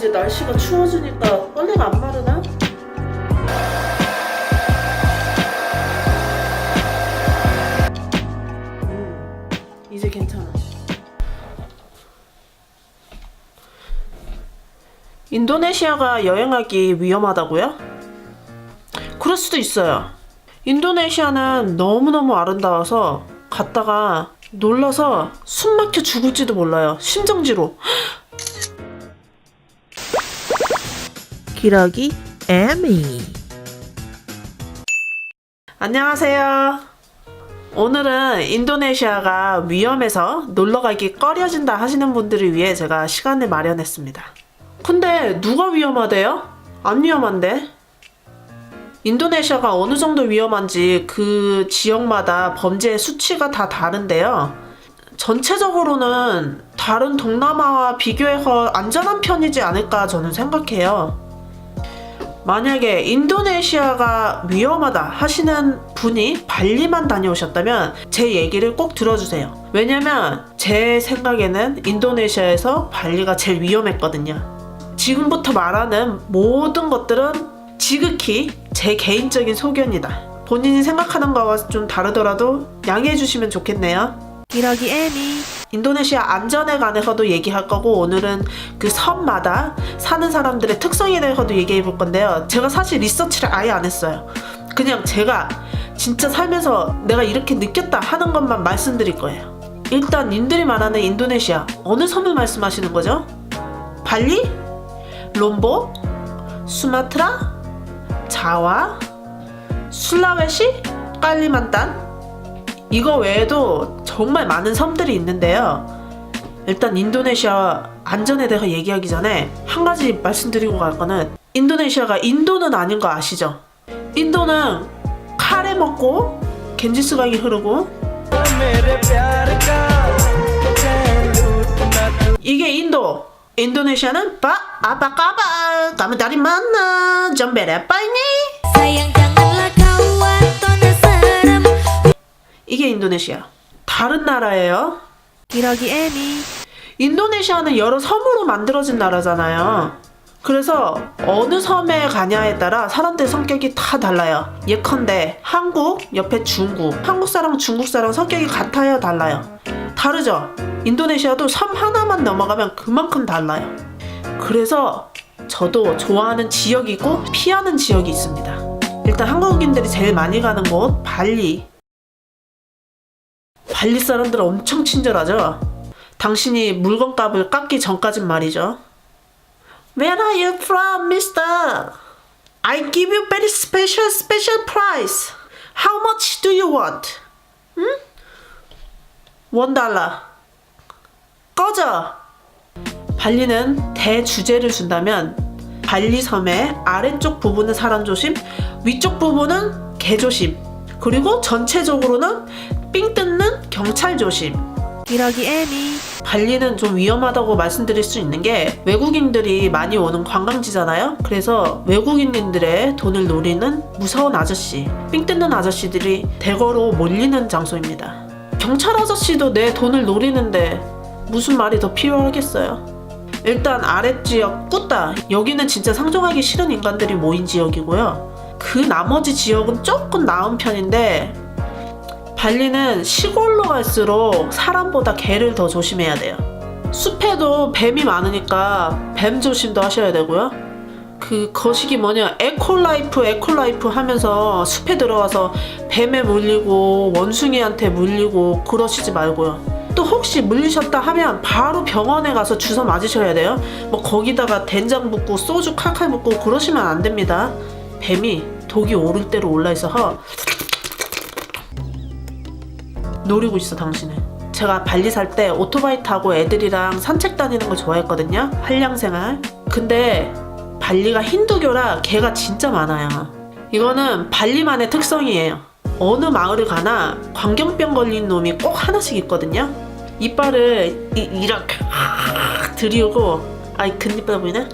이제 날씨가 추워지니까 빨래가 안 마르나? 음, 이제 괜찮아. 인도네시아가 여행하기 위험하다고요? 그럴 수도 있어요. 인도네시아는 너무너무 아름다워서 갔다가 놀라서 숨 막혀 죽을지도 몰라요. 심정지로. 기러기 에미 안녕하세요. 오늘은 인도네시아가 위험해서 놀러가기 꺼려진다 하시는 분들을 위해 제가 시간을 마련했습니다. 근데 누가 위험하대요? 안 위험한데? 인도네시아가 어느 정도 위험한지 그 지역마다 범죄의 수치가 다 다른데요. 전체적으로는 다른 동남아와 비교해서 안전한 편이지 않을까 저는 생각해요. 만약에 인도네시아가 위험하다 하시는 분이 발리만 다녀오셨다면 제 얘기를 꼭 들어주세요. 왜냐면 제 생각에는 인도네시아에서 발리가 제일 위험했거든요. 지금부터 말하는 모든 것들은 지극히 제 개인적인 소견이다. 본인이 생각하는 거와 좀 다르더라도 양해해 주시면 좋겠네요. 기러기 애미. 인도네시아 안전에 관해서도 얘기할 거고 오늘은 그 섬마다 사는 사람들의 특성에 대해서도 얘기해 볼 건데요. 제가 사실 리서치를 아예 안 했어요. 그냥 제가 진짜 살면서 내가 이렇게 느꼈다 하는 것만 말씀드릴 거예요. 일단 님들이 말하는 인도네시아 어느 섬을 말씀하시는 거죠? 발리? 롬보? 수마트라? 자와? 술라웨시? 깔리만탄? 이거 외에도 정말 많은 섬들이 있는데요. 일단 인도네시아 안전에 대해서 얘기하기 전에 한 가지 말씀드리고 갈 거는 인도네시아가 인도는 아닌 거 아시죠? 인도는 카레 먹고 겐지스 강이 흐르고 이게 인도. 인도네시아는 바 아바까바. 까무다리 만나. 점베레 빠이니 이게 인도네시아. 다른 나라예요. 기러기 애미. 인도네시아는 여러 섬으로 만들어진 나라잖아요. 그래서 어느 섬에 가냐에 따라 사람들 성격이 다 달라요. 예컨대 한국 옆에 중국, 한국 사람 중국 사람 성격이 같아요, 달라요. 다르죠. 인도네시아도 섬 하나만 넘어가면 그만큼 달라요. 그래서 저도 좋아하는 지역이 있고 피하는 지역이 있습니다. 일단 한국인들이 제일 많이 가는 곳 발리. 발리 사람들 엄청 친절하죠. 당신이 물건값을 깎기 전까진 말이죠. Where are you from, mister? I give you very special, special price. How much do you want? 응? 원 달러. 꺼져. 발리는 대주제를 준다면 발리 섬의 아래쪽 부분은 사람 조심, 위쪽 부분은 개 조심, 그리고 전체적으로는 삥 뜯는 경찰 조심. 기러기 애미. 발리는 좀 위험하다고 말씀드릴 수 있는 게 외국인들이 많이 오는 관광지잖아요. 그래서 외국인들의 돈을 노리는 무서운 아저씨, 삥 뜯는 아저씨들이 대거로 몰리는 장소입니다. 경찰 아저씨도 내 돈을 노리는데 무슨 말이 더 필요하겠어요? 일단 아랫지역 꾸따 여기는 진짜 상종하기 싫은 인간들이 모인 지역이고요. 그 나머지 지역은 조금 나은 편인데 발리는 시골로 갈수록 사람보다 개를 더 조심해야 돼요. 숲에도 뱀이 많으니까 뱀 조심도 하셔야 되고요. 그 거식이 뭐냐 에콜라이프 에콜라이프 하면서 숲에 들어가서 뱀에 물리고 원숭이한테 물리고 그러시지 말고요. 또 혹시 물리셨다 하면 바로 병원에 가서 주사 맞으셔야 돼요. 뭐 거기다가 된장 붓고 소주 칼칼 붓고 그러시면 안 됩니다. 뱀이 독이 오를 대로 올라 있어서 노리고 있어 당신을. 제가 발리 살 때 오토바이 타고 애들이랑 산책 다니는 걸 좋아했거든요. 한량생활. 근데 발리가 힌두교라 개가 진짜 많아요. 이거는 발리만의 특성이에요. 어느 마을을 가나 광견병 걸린 놈이 꼭 하나씩 있거든요. 이빨을 이, 이렇게 들이우고 아이 근이빨 보이네?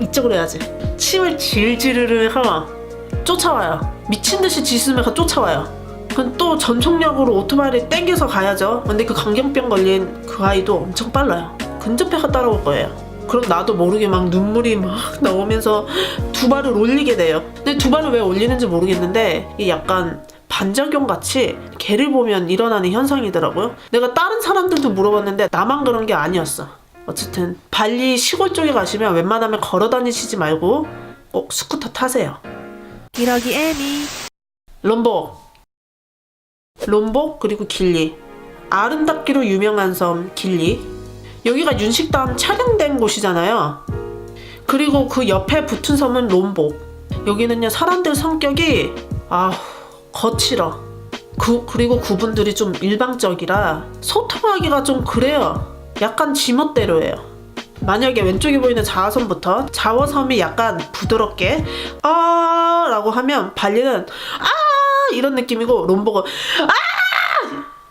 이쪽으로 해야지. 침을 질질을 하고 쫓아와요. 미친 듯이 짖으면서 쫓아와요. 또 전속력으로 오토바이를 땡겨서 가야죠. 근데 그 광견병 걸린 그 아이도 엄청 빨라요. 근접해서 따라올 거예요. 그럼 나도 모르게 막 눈물이 막 나오면서 두 발을 올리게 돼요. 근데 두 발을 왜 올리는지 모르겠는데 이게 약간 반작용 같이 개를 보면 일어나는 현상이더라고요. 내가 다른 사람들도 물어봤는데 나만 그런 게 아니었어. 어쨌든 발리 시골 쪽에 가시면 웬만하면 걸어 다니시지 말고 꼭 스쿠터 타세요. 기러기 애미 롬복 롬복 그리고 길리. 아름답기로 유명한 섬 길리. 여기가 윤식당 촬영된 곳이잖아요. 그리고 그 옆에 붙은 섬은 롬복 여기는요 사람들 성격이 아 거칠어. 그, 그리고 그분들이 좀 일방적이라 소통하기가 좀 그래요. 약간 지멋대로예요. 만약에 왼쪽에 보이는 자화섬부터 자화섬이 약간 부드럽게 아 라고 하면 발리는 아 이런 느낌이고 롬복은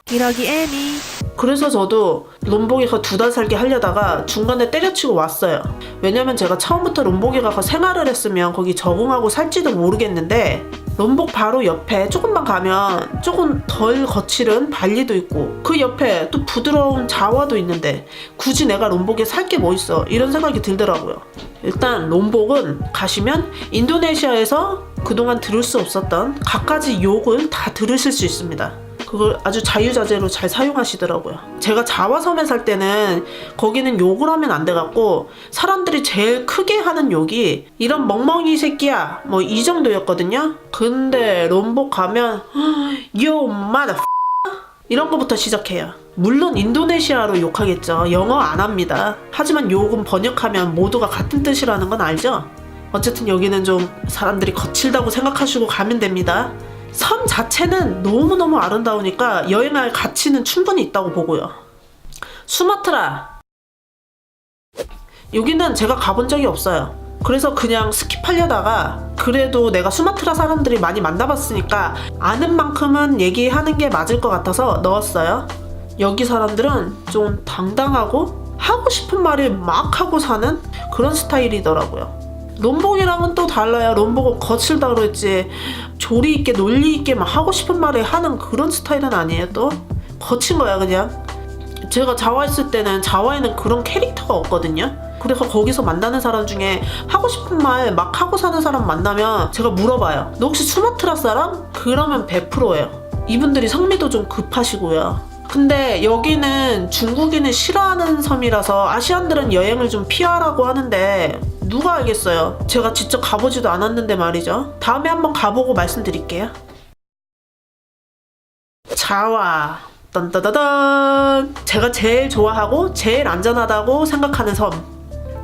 기러기 애미 그래서 저도 롬복에 가두 달 살기 하려다가 중간에 때려치고 왔어요. 왜냐면 제가 처음부터 가서 생활을 했으면 거기 적응하고 살지도 모르겠는데 롬복 바로 옆에 조금만 가면 조금 덜 거칠은 발리도 있고 그 옆에 또 부드러운 자와도 있는데 굳이 내가 롬복에 살 게 뭐 있어 이런 생각이 들더라고요. 일단 롬복은 가시면 인도네시아에서 그동안 들을 수 없었던 갖가지 욕을 다 들으실 수 있습니다. 그걸 아주 자유자재로 잘 사용하시더라고요. 제가 자화섬에 살 때는 거기는 욕을 하면 안 돼갖고 사람들이 제일 크게 하는 욕이 이런 멍멍이 새끼야 뭐 이 정도였거든요. 근데 롬복 가면 yo mother 이런 거부터 시작해요. 물론 인도네시아로 욕하겠죠. 영어 안 합니다. 하지만 욕은 번역하면 모두가 같은 뜻이라는 건 알죠? 어쨌든 여기는 좀 사람들이 거칠다고 생각하시고 가면 됩니다. 섬 자체는 너무너무 아름다우니까 여행할 가치는 충분히 있다고 보고요. 수마트라. 여기는 제가 가본 적이 없어요. 그래서 그냥 스킵하려다가 그래도 내가 수마트라 사람들이 많이 만나봤으니까 아는 만큼은 얘기하는 게 맞을 것 같아서 넣었어요. 여기 사람들은 좀 당당하고 하고 싶은 말을 막 하고 사는 그런 스타일이더라고요. 롬복이랑은 또 달라요. 롬복은 거칠다 그랬지. 조리 있게 논리 있게 막 하고 싶은 말을 하는 그런 스타일은 아니에요. 또 거친 거야 그냥. 제가 자와 있을 때는 자와에는 그런 캐릭터가 없거든요. 그래서 거기서 만나는 사람 중에 하고 싶은 말 막 하고 사는 사람 만나면 제가 물어봐요. 너 혹시 수마트라 사람? 그러면 100%예요. 이분들이 성미도 좀 급하시고요. 근데 여기는 중국인을 싫어하는 섬이라서 아시안들은 여행을 좀 피하라고 하는데 누가 알겠어요. 제가 직접 가보지도 않았는데 말이죠. 다음에 한번 가보고 말씀드릴게요. 자와. 딴따다단. 제가 제일 좋아하고 제일 안전하다고 생각하는 섬.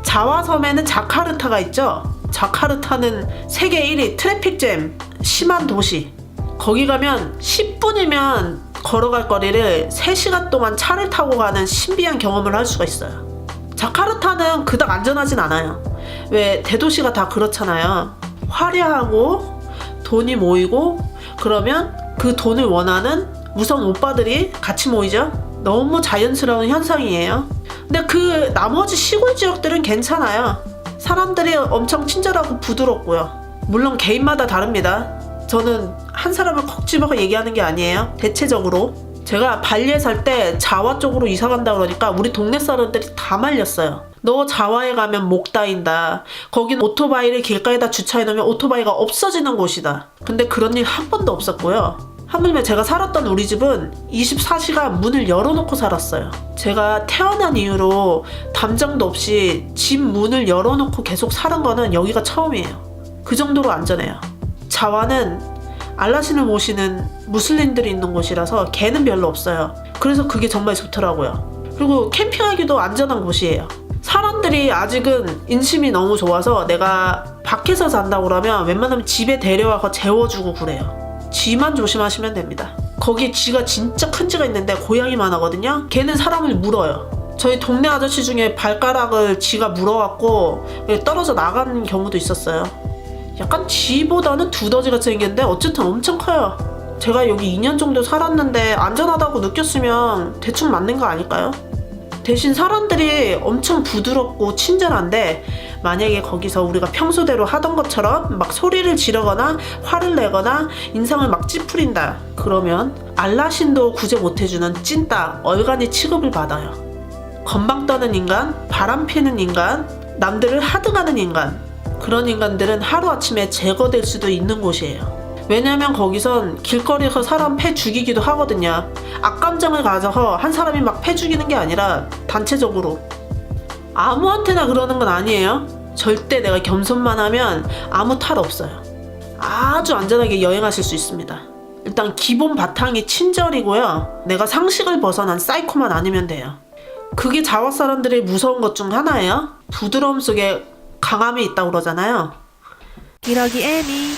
자와섬에는 자카르타가 있죠? 자카르타는 세계 1위 트래픽잼 심한 도시. 거기 가면 10분이면 걸어갈 거리를 3시간 동안 차를 타고 가는 신비한 경험을 할 수가 있어요. 자카르타는 그닥 안전하진 않아요 왜 대도시가 다 그렇잖아요 화려하고 돈이 모이고 그러면 그 돈을 원하는 무서운 오빠들이 같이 모이죠. 너무 자연스러운 현상이에요. 근데 그 나머지 시골 지역들은 괜찮아요. 사람들이 엄청 친절하고 부드럽고요. 물론 개인마다 다릅니다. 저는 한 사람을 콕 집어서 얘기하는 게 아니에요. 대체적으로. 제가 발리에 살 때 자와 쪽으로 이사 간다 그러니까 우리 동네 사람들이 다 말렸어요. 너 자와에 가면 목 다인다. 거긴 오토바이를 길가에다 주차해 놓으면 오토바이가 없어지는 곳이다. 근데 그런 일 한 번도 없었고요. 하물며 제가 살았던 우리 집은 24시간 문을 열어놓고 살았어요. 제가 태어난 이후로 담장도 없이 집 문을 열어놓고 계속 사는 거는 여기가 처음이에요. 그 정도로 안전해요. 자와는 알라신을 모시는 무슬림들이 있는 곳이라서 개는 별로 없어요. 그래서 그게 정말 좋더라고요. 그리고 캠핑하기도 안전한 곳이에요. 사람들이 아직은 인심이 너무 좋아서 내가 밖에서 잔다고 그러면 웬만하면 집에 데려와서 재워주고 그래요. 쥐만 조심하시면 됩니다. 거기 쥐가 진짜 큰 쥐가 있는데 고양이만 하거든요. 걔는 사람을 물어요. 저희 동네 아저씨 중에 발가락을 쥐가 물어갖고 떨어져 나간 경우도 있었어요. 약간 쥐보다는 두더지 같이 생겼는데 어쨌든 엄청 커요. 제가 여기 2년 정도 살았는데 안전하다고 느꼈으면 대충 맞는 거 아닐까요? 대신 사람들이 엄청 부드럽고 친절한데 만약에 거기서 우리가 평소대로 하던 것처럼 막 소리를 지르거나 화를 내거나 인상을 막 찌푸린다 그러면 알라신도 구제 못해주는 찐따 얼간이 취급을 받아요 건방 떠는 인간, 바람 피는 인간, 남들을 하등하는 인간. 그런 인간들은 하루아침에 제거될 수도 있는 곳이에요. 왜냐면 거기선 길거리에서 사람 패 죽이기도 하거든요. 악감정을 가져서 한 사람이 막 패 죽이는 게 아니라 단체적으로. 아무한테나 그러는 건 아니에요. 절대 내가 겸손만 하면 아무 탈 없어요. 아주 안전하게 여행하실 수 있습니다. 일단 기본 바탕이 친절이고요. 내가 상식을 벗어난 사이코만 아니면 돼요. 그게 자와 사람들이 무서운 것 중 하나예요. 부드러움 속에 강함이 있다고 그러잖아요. 기러기 에미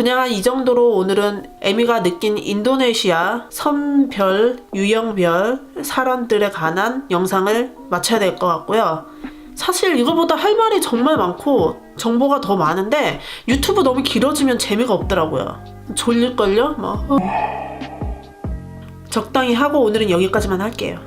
그냥 한 이 정도로 오늘은 에미가 느낀 인도네시아 선별, 유형별 사람들에 관한 영상을 마쳐야 될 것 같고요. 사실 이거보다 할 말이 정말 많고 정보가 더 많은데 유튜브 너무 길어지면 재미가 없더라고요. 졸릴걸요? 뭐. 적당히 하고 오늘은 여기까지만 할게요.